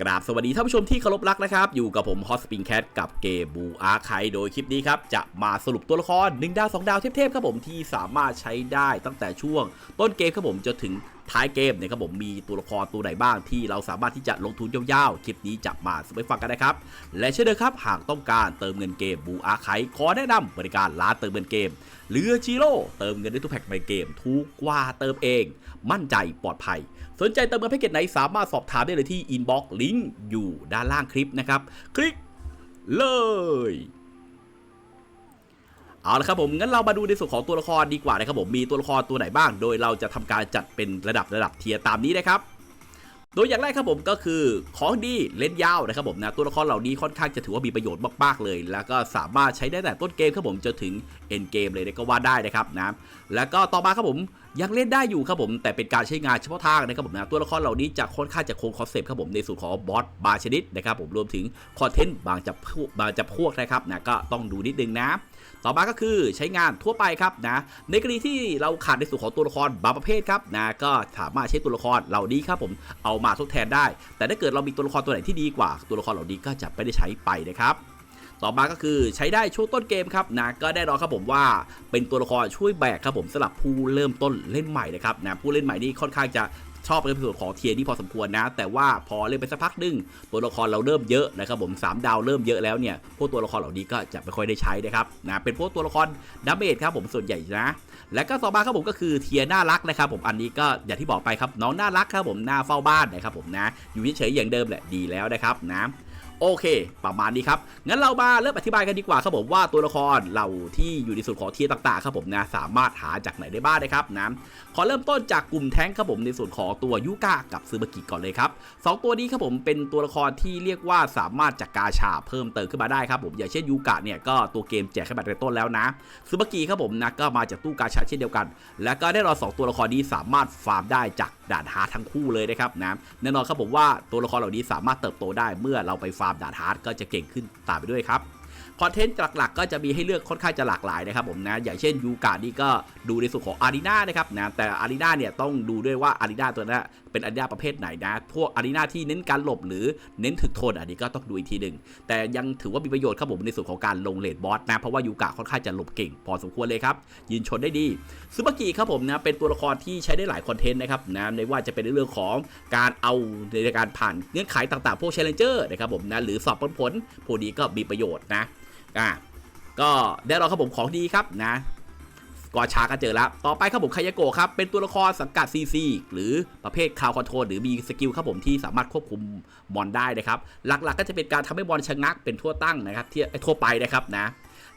กราบสวัสดีท่านผู้ชมที่เคารพรักนะครับ อยู่กับผมฮอสปิงแคทกับเกมบูอาร์ไคโดยคลิปนี้ครับ จะมาสรุปตัวละคร 1 ดาว 2 ดาวเทพๆครับผมที่สามารถใช้ได้ตั้งแต่ช่วง ต้นเกมครับผมจนถึงท้ายเกมเนี่ยครับผมมีตัวละครตัวไหนบ้างที่เราสามารถที่จะลงทุนยาวๆ คลิปนี้จะมาสไปฟังกันนะครับ และเช่นเดิมครับ หากต้องการเติมเงินเกมบูอาร์ไคขอแนะนำบริการร้านเติมเงินเกมเรือจิโร่เติมเงินได้ทุกแพ็คในเกม ถูกกว่าเติมเอง มั่นใจปลอดภัย สนใจเติมเงินแพ็กเกจไหนสามารถสอบถามได้เลยที่อินบ็อกซ์ลิงก์อยู่ด้านล่างคลิปนะครับ คลิกเลยเอาละครับผมงั้นเรามาดูในส่วนของตัวละครดีกว่านะครับผมมีตัวละครตัวไหนบ้าง โดยเราจะทำการจัดเป็นระดับระดับเทียร์ตามนี้นะครับโดยอย่างแรกครับผมก็คือของดีเล่นยาวนะครับผมนะตัวละครเหล่านี้ค่อนข้างจะถือว่ามีประโยชน์มากๆเลย แล้วก็สามารถใช้ได้แต่ต้นเกมครับผมจนถึงเอ็นเกมเลยก็ว่าได้นะครับนะแล้วก็ต่อมาครับผมยังเล่นได้อยู่ครับผม แต่เป็นการใช้งานเฉพาะทางนะครับผมนะตัวละครเหล่านี้จะค่อนข้างจะคงคอนเซปต์ครับผมในส่วนของบอสบางชนิดนะครับผมรวมถึงคอนเทนต์บางจะพวกบางจะพวกนะครับนะก็ต้องดูนิดนึงนะ ต่อมาก็คือใช้งานทั่วไปครับนะในกรณีที่เราขาดในส่วนของตัวละครบางประเภทครับนะก็สามารถใช้ตัวละครเหล่านี้ครับผมเอามาทดแทนได้ แต่ถ้าเกิดเรามีตัวละครตัวไหนที่ดีกว่า ตัวละครเหล่านี้ก็จะไม่ได้ใช้ไปนะครับ ต่อมาก็คือใช้ได้ช่วงต้นเกมครับนะก็แน่นอครับผมว่าเป็นตัวละครช่วยแบกครับผมสำหรับผู้เริ่มต้นเล่นใหม่นะครับนะผู้เล่นใหม่นี่ค่อนข้างจะชอบในส่วนของเทียร์นี่พอสมควรนะ แต่ว่าพอเล่นไปสักพักนึงตัวละครเราเริ่มเยอะนะครับผมสามดาวเริ่มเยอะแล้วเนี่ยพวกตัวละครเหล่านี้ก็จะไม่ค่อยได้ใช้นะครับนะเป็นพวกตัวละครดาเมจครับผมส่วนใหญ่นะ และก็ต่อมาครับผมก็คือเทียร์น่ารักนะครับผมอันนี้ก็อย่างที่บอกไปครับน้องน่ารักครับผมหน้าเฝ้าบ้านนะครับผมนะอยู่เฉยๆอย่างเดิมแหละดีแล้วนะครับนะ โอเค ประมาณนี้ครับ งั้นเรามาเริ่มอธิบายกันดีกว่าครับผมว่าตัวละครเราที่อยู่ในส่วนของเทียต่างๆครับผมนะสามารถหาจากไหนได้บ้างนะครับนะขอเริ่มต้นจากกลุ่มแท้งครับผมในส่วนของตัวยูกะกับซึบากิก่อนเลยครับสองตัวนี้ครับผมเป็นตัวละครที่เรียกว่าสามารถจากกาชาเพิ่มเติมขึ้นมาได้ครับผมอย่างเช่นยูกะเนี่ยก็ตัวเกมแจกให้มาแต่ต้นแล้วนะซูบากิครับผมนะก็มาจากตู้กาชาเช่นเดียวกัน แล้วก็ได้รอสองตัวละครนี้สามารถฟาร์มได้จากด่านฮาทั้งคู่เลยนะครับนะแน่นอนครับผมว่าตัวละครเหล่านี้สามารถเติบโตได้เมื่อเราไปฟาร์มด่านฮาร์ดก็จะเก่งขึ้นตามไปด้วยครับ คอนเทนต์หลักๆ ก็จะมีให้เลือกค่อนข้างจะหลากหลายนะครับผมนะอย่างเช่นยูกานี่ก็ดูในส่วนของอารีนานะครับนะแต่อารีนาเนี่ยต้องดูด้วยว่าอารีนาตัวนั้นเป็นอารีนาประเภทไหนนะพวกอารีนาที่เน้นการหลบหรือเน้นถึกทนอันนี้ก็ต้องดูอีกทีหนึ่งแต่ยังถือว่ามีประโยชน์ครับผมในส่วนของการลงเลดบอสนะเพราะว่ายูกะค่อนข้างจะหลบเก่ง พอสมควรเลยครับยืนชนได้ดีซูบากิครับผมนะเป็นตัวละครที่ใช้ได้หลายคอนเทนต์นะครับนะในว่าจะเป็นในเรื่องของการเอาในการผ่านเงื่อนไขต่างๆ พวกเชลเลนเจอร์นะครับผมนะหรือสอบผลผลพวกนี้ก็มีประโยชน์นะ อะก็ได้รอครับผมของดีครับนะกอชาก็เจอแล้ว ต่อไปครับผมคายาโกะครับ เป็นตัวละครสังกัด CC หรือประเภทคาวคอนโทรลหรือมีสกิลครับผมที่สามารถควบคุมบอลได้นะครับ หลักๆ ก็จะเป็นการทำให้บอลชะงักเป็นทั่วตั้งนะครับที่ทั่วไปนะครับนะ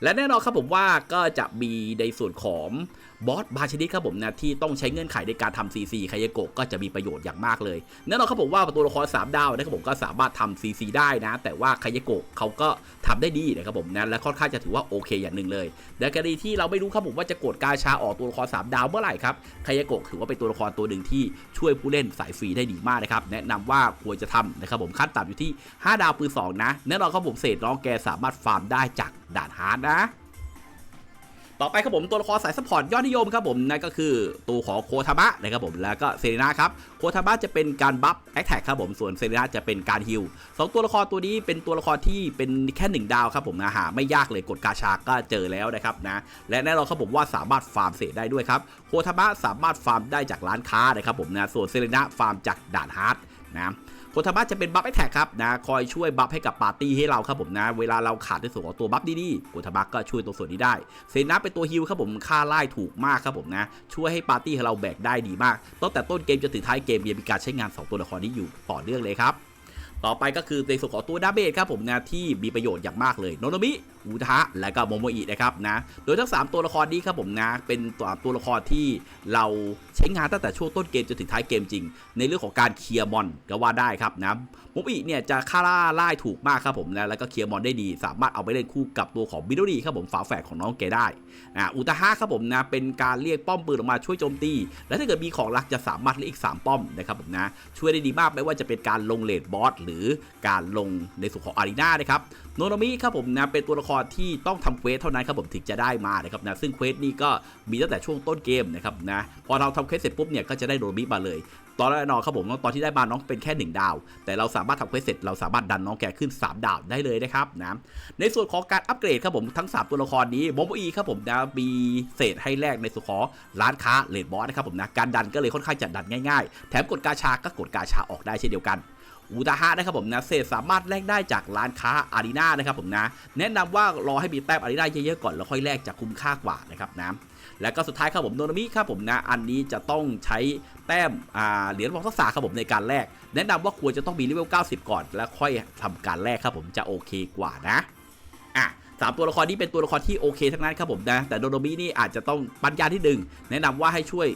และแน่นอนครับผมว่าก็จะมีในส่วนของบอสบาชนิดครับผมนะที่ต้องใช้เงื่อนไขในการทำ CC คายาโกะก็จะมีประโยชน์อย่างมากเลยแน่นอนครับผมว่าตัวละคร3ดาวนะครับผมก็สามารถทำ CC ได้นะ แต่ว่าคายาโกะเขาก็ทำได้ดีนะครับผมนะและค่อนข้างจะถือว่าโอเคอย่างหนึ่งเลยในกรณีที่เราไม่รู้ครับผมว่าจะกดกาชาออกตัวละคร3ดาวเมื่อไหร่ครับคายาโกะถือว่าเป็นตัวละครตัวหนึ่งที่ช่วยผู้เล่นสายฟรีได้ดีมากนะครับแนะนำว่าควรจะทำนะครับผมขั้นต่ำอยู่ที่ 5 ดาวปืน2นะแน่นอนครับผมเศษน้องแกสามารถฟาร์มได้จากด่านฮาร์ดนะ ต่อไปครับผมตัวละครสายซัพพอร์ตยอดนิยมครับผมนั่นก็คือตัวของโคทามะนะครับผมแล้วก็เซเรนาครับโคทามะจะเป็นการบัฟแอคแท็กครับผมส่วนเซเรนาจะเป็นการฮิลสองตัวละครตัวนี้เป็นตัวละครที่เป็นแค่หนึ่งดาวครับผมนะหาไม่ยากเลยกดกาชาก็เจอแล้วนะครับนะและแน่นอนครับผมว่าสามารถฟาร์มเศษได้ด้วยครับโคทามะสามารถฟาร์มได้จากร้านค้านะครับผมนะส่วนเซเรนาฟาร์มจากด่านฮาร์ดนะ โคทามะจะเป็นบัฟไอแท็กครับนะคอยช่วยบัฟให้กับปาร์ตี้ให้เราครับผมนะ เวลาเราขาดในส่วนของตัวบัฟดีๆโคทามะก็ช่วยตรงส่วนนี้ได้เซนาเป็นตัวฮิลครับผมค่าไล่ถูกมากครับผมนะ ช่วยให้ปาร์ตี้ของเราแบกได้ดีมากตั้งแต่ต้นเกมจนถึงท้ายเกมยังมีการใช้งาน 2 ตัวละครนี้อยู่ต่อเนื่องเลยครับ ต่อไปก็คือในส่วนของตัวดาเบจครับผมนะที่มีประโยชน์อย่างมากเลยโนโนมิอูทะและก็โมโมอินะครับนะโดยทั้ง 3 ตัวละครนี้ครับผมนะเป็นตัวตัวละครที่เราใช้งานตั้งแต่ช่วงต้นเกมจนถึงท้ายเกมจริง ในเรื่องของการเคลียร์มอนก็ว่าได้ครับนะโมโมอิเนี่ยจะฆ่าล่าไล่ถูกมากครับผมนะแล้วก็เคลียร์มอนได้ดี สามารถเอาไปเล่นคู่กับตัวของบิโดรีครับผมฝาแฝดของน้องแกได้อ่าอุตฮะครับผมนะเป็นการเรียกป้อมปืนออกมาช่วยโจมตี และถ้าเกิดมีของรักจะสามารถเรียกอีก 3 ป้อมนะครับผมนะช่วยได้ดีมากไม่ว่าจะเป็นการลงเลดบอสหรือรือการลงในส่วนของอารีนานะครับโนโนมิครับผมนะเป็นตัวละครที่ต้องทำเควสเท่านั้นครับผมถึงจะได้มานะครับนะซึ่งเควสนี้ก็มีตั้งแต่ช่วงต้นเกมนะครับนะพอเราทำเควสเสร็จปุ๊บเนี่ยก็จะได้โนโนมิมาเลยตอนแรกนอนครับผมตอนที่ได้มาน้องเป็นแค่ 1 ดาว แต่เราสามารถทำเควสเสร็จเราสามารถดันน้องแกขึ้น 3 ดาวได้เลยนะครับนะในส่วนของการอัปเกรดครับผมทั้ง 3 ตัวละครนี้โมโมอีครับผมนะมีเศษให้แลกในส่วนของร้านค้าเลดบอสนะครับผมนะการดันก็เลยค่อนข้างจะดันง่ายๆ แถมกดกาชาก็กดกาชาออกได้เช่นเดียวกัน อุตาหะนะครับผมนะเศษสามารถแลกได้จากร้านค้าอารีนานะครับผมนะแนะนำว่ารอให้มีแต้มอารีนาเยอะๆก่อนแล้วค่อยแลกจะคุ้มค่ากว่านะครับนะแล้วก็สุดท้ายครับผมโนนามิครับผมนะอันนี้จะต้องใช้แต้มเหรียญบอกทักษะครับผมในการแลกแนะนำว่าควรจะต้องมีเลเวล 90 ก่อน แล้วค่อยทำการแลกครับผมจะโอเคกว่านะอะสามตัวละครนี้เป็นตัวละครที่โอเคทั้งนั้นครับผมนะแต่โนโนมินี่อาจจะต้องปัญญาที่หนึ่งแนะนำว่าให้ช่วย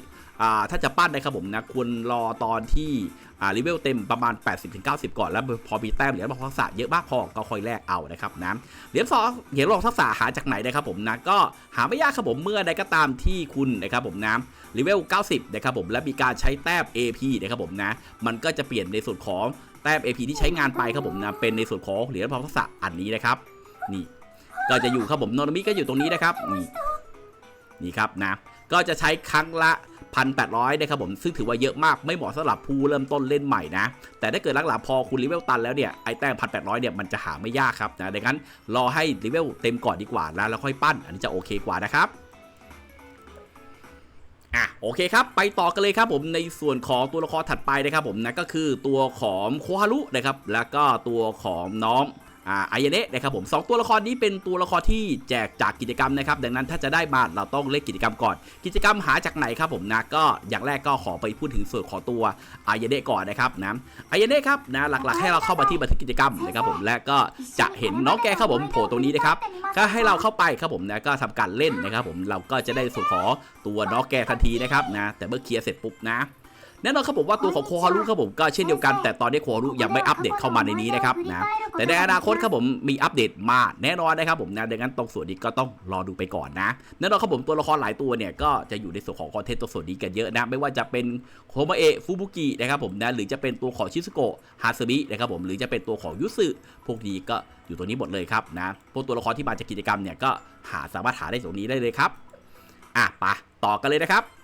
ถ้าจะปั้นนะครับผมนะควรรอตอนที่อ่าเลเวลเต็มประมาณ 80-90 ก่อนแล้วพอมีแต้มเหรียญบอกทักษะเยอะมากพอก็ค่อยแลกเอานะครับนะเหรียญสองเหรียญบอกทักษะหาจากไหนนะครับผมนะก็หาไม่ยากครับผมเมื่อใดก็ตามที่คุณนะครับผมนะเลเวล 90 นะครับผมและมีการใช้แต้ม AP นะครับผมนะมันก็จะเปลี่ยนในส่วนของแต้ม AP ที่ใช้งานไปครับผมนะเป็นในส่วนของเหรียญบอกทักษะอันนี้นะครับนี่ก็จะอยู่ครับผมโนนมิก็อยู่ตรงนี้นะครับนี่นี่ครับนะก็จะใช้ครั้งละ 1,800นะครับผมซึ่งถือว่าเยอะมากไม่เหมาะสำหรับผู้เริ่มต้นเล่นใหม่นะ แต่ถ้าเกิดหลังๆพอคุณเลเวลตันแล้วเนี่ยไอ้แต้ม1,800เนี่ยมันจะหาไม่ยากครับนะดังนั้นรอให้เลเวลเต็มก่อนดีกว่านะแล้วค่อยปั้น อันนี้จะโอเคกว่านะครับอะโอเคครับ ไปต่อกันเลยครับผมในส่วนของตัวละครถัดไปนะครับผมนะก็คือตัวของโคฮารุนะครับแล้วก็ตัวของน้อง อ่าอายเนะนะครับผมสองตัวละครนี้เป็นตัวละครที่แจกจากกิจกรรมนะครับดังนั้นถ้าจะได้มาเราต้องเล่นกิจกรรมก่อน กิจกรรมหาจากไหนครับผมนะก็อย่างแรกก็ขอไปพูดถึงส่วนของตัวอายเนะก่อนนะครับนะอายเนะครับนะหลักๆ ให้เราเข้ามาที่บันทึกกิจกรรมนะครับผมและก็จะเห็นน้องแกครับผมโผล่ตรงนี้นะครับก็ให้เราเข้าไปครับผมนะก็ทำการเล่นนะครับผมเราก็จะได้ส่วนของตัวน้องแกทันทีนะครับนะแต่เมื่อเคลียร์เสร็จปุ๊บนะ แน่นอนครับผมว่าตัวของโคฮารุครับผมก็เช่นเดียวกัน แต่ตอนนี้โคฮารุยังไม่อัปเดตเข้ามาในนี้นะครับนะแต่ในอนาคตครับผมมีอัปเดตมาแน่นอนนะครับผมนะดังนั้นตรงส่วนนี้ก็ต้องรอดูไปก่อนนะแน่นอนครับผมตัวละครหลายตัวเนี่ยก็จะอยู่ในส่วนของคอนเทนต์ตัวส่วนนี้กันเยอะนะไม่ว่าจะเป็นโคมาเอะฟูบุกินะครับผมนะหรือจะเป็นตัวของชิซุโกะฮาซึมินะครับผมหรือจะเป็นตัวของยุสึพวกนี้ก็อยู่ตรงนี้หมดเลยครับนะพวกตัวละครที่มาจากกิจกรรมเนี่ยก็หาสามารถหาได้ตรงนี้ได้เลยครับอะไปต่อกันเลยนะครับ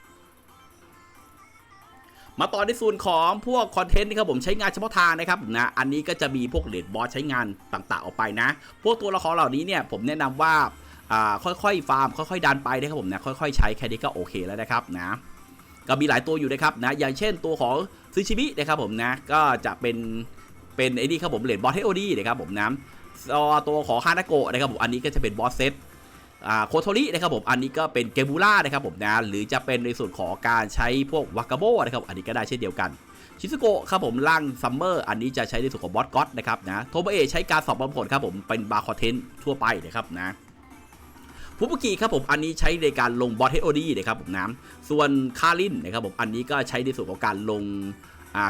มาต่อในส่วนของพวกคอนเทนต์นี่ครับผมใช้งานเฉพาะทางนะครับนะอันนี้ก็จะมีพวกเลดบอสใช้งานต่างๆออกไปนะ พวกตัวละครเหล่านี้เนี่ยผมแนะนำว่าอ่าค่อยๆฟาร์มค่อยๆดันไปนะครับผมนะค่อยๆใช้แค่นี้ก็โอเคแล้วนะครับนะก็มีหลายตัวอยู่นะครับนะอย่างเช่นตัวของซูชิมินะครับผมนะก็จะเป็นเป็นไอ้นี่ครับผมเลดบอสเทโอดีนะครับผมนะตัวของฮานาโกะนะครับผมอันนี้ก็จะเป็นบอสเซต โคโทรินะครับผมอันนี้ก็เป็นเกบูล่านะครับผมนะหรือจะเป็นในส่วนของการใช้พวกวากาโบนะครับอันนี้ก็ได้เช่นเดียวกันชิซุโกะครับผมล่างซัมเมอร์อันนี้จะใช้ในส่วนของบอสก็อตนะครับนะโทโมเอะใช้การสอบบำผลครับผมเป็นบาร์คอนเทนต์ทั่วไปนะครับนะฟูบุกิครับผมอันนี้ใช้ในการลงบอสเฮโอดีนะครับผมนะส่วนคารินนะครับผมอันนี้ก็ใช้ในส่วนของการลง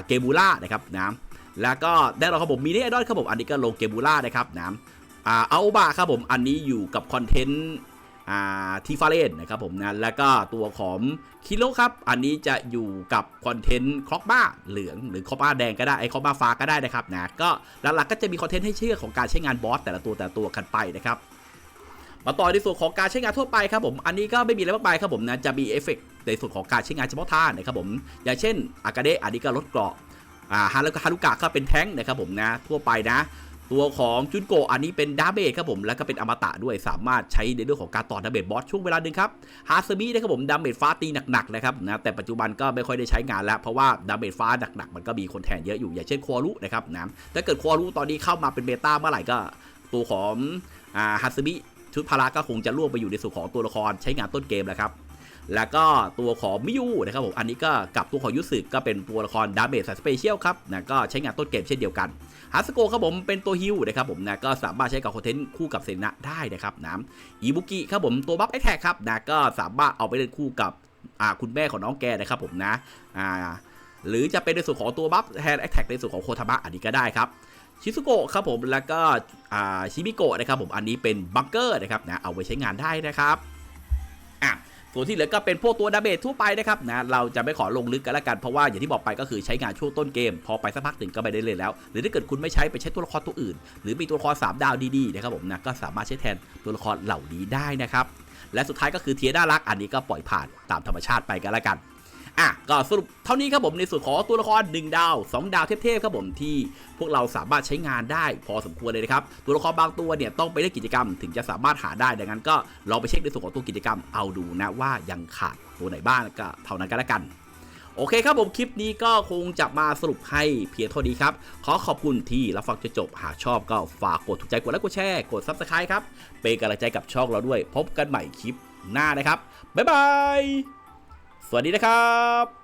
เกบูล่านะครับนะแล้วก็ได้เราครับผมมีเนไอดอลครับผมอันนี้ก็ลงเกบูล่านะครับนะ อ่าอาบาครับผมอันนี้อยู่กับคอนเทนต์อ่าทีฟาเรนนะครับผมนะแล้วก็ตัวของคิโลครับ อันนี้จะอยู่กับคอนเทนต์คล็อกบ้าเหลืองหรือคล็อกบ้าแดงก็ได้ไอคล็อกบ้าฟ้าก็ได้นะครับนะก็หลักๆก็จะมีคอนเทนต์ให้เชื่อของการใช้งานบอสแต่ละตัวแต่ละตัวกันไปนะครับมาต่อในส่วนของการใช้งานทั่วไปครับผม อันนี้ก็ไม่มีอะไรมากมายครับผมนะ จะมีเอฟเฟกต์ในส่วนของการใช้งานเฉพาะท่านะครับผม อย่างเช่นอากาเดะอันนี้ก็ลดเกราะ อ่าฮารุฮารุกะก็เป็นแท้งนะครับผมนะทั่วไปนะ ตัวของจุนโกอันนี้เป็นดาเมจครับผมแล้วก็เป็นอมตะด้วยสามารถใช้ในเรื่องของการต่อดาเมจบอสช่วงเวลาหนึ่งครับฮาซึมินะครับผมดาเมจฟ้าตีหนักๆนะครับนะแต่ปัจจุบันก็ไม่ค่อยได้ใช้งานแล้ว เพราะว่าดาเมจฟ้าหนักๆมันก็มีคนแทนเยอะอยู่อย่างเช่นควารุนะครับนะถ้าเกิดควารุตอนนี้เข้ามาเป็นเบต้าเมื่อไหร่ก็ตัวของอ่าฮาซึมิชุดพละก็คงจะล่วงไปอยู่ในส่วนของตัวละครใช้งานต้นเกมแล้วครับ แล้วก็ตัวของมิยูนะครับผมอันนี้ก็กับตัวของยุสึก็เป็นตัวละครดาเมจสเปเชียลครับนะก็ใช้งานต้นเกมเช่นเดียวกันฮาสโกครับผมเป็นตัวฮิวนะครับผมนะก็สามารถใช้กับคอนเทนต์คู่กับเซนะได้นะครับนะอีบุกิครับผมตัวบัฟแอแท็กครับนะก็สามารถเอาไปเล่นคู่กับอ่าคุณแม่ของน้องแกนะครับผมนะอ่าหรือจะเป็นในส่วนของตัวบัฟแฮนด์แอคแท็กในส่วนของโคทามะอันนี้ก็ได้ครับชิซุโกะครับผมแล้วก็ชิมิโกะนะครับผมอันนี้เป็นบังเกอร์นะครับนะเอาไว้ใช้งานได้นะครับอะ ส่วนที่เหลือก็เป็นพวกตัวดาเมจทั่วไปนะครับนะเราจะไม่ขอลงลึกกันละกันเพราะว่าอย่างที่บอกไปก็คือใช้งานช่วงต้นเกม พอไปสักพักหนึ่งก็ไม่ได้เลยแล้ว หรือถ้าเกิดคุณไม่ใช้ไปใช้ตัวละครตัวอื่น หรือมีตัวละคร3ดาวดีๆนะครับผมนะก็สามารถใช้แทนตัวละครเหล่านี้ได้นะครับและสุดท้ายก็คือเทียร์น่ารักอันนี้ก็ปล่อยผ่านตามธรรมชาติไปกันละกัน อะก็สรุปเท่านี้ครับผมในส่วนของตัวละคร1ดาว 2 ดาวเทพๆครับผมที่พวกเราสามารถใช้งานได้พอสมควรเลยนะครับตัวละครบางตัวเนี่ยต้องไปเล่นกิจกรรม ถึงจะสามารถหาได้ดังนั้นก็ลองไปเช็คในส่วนของตัวกิจกรรมเอาดูนะว่ายังขาดตัวไหนบ้างก็เท่านั้นก็แล้วกันโอเคครับผมคลิปนี้ก็คงจะมาสรุปให้เพียงเท่านี้ครับ ขอขอบคุณที่รับฟังจนจบหากชอบก็ฝากกดถูกใจกดไลค์กดแชร์กด Subscribe ครับ เป็นกำลังใจกับช่องเราด้วย พบกันใหม่คลิปหน้านะครับ บ๊ายบาย สวัสดีนะครับ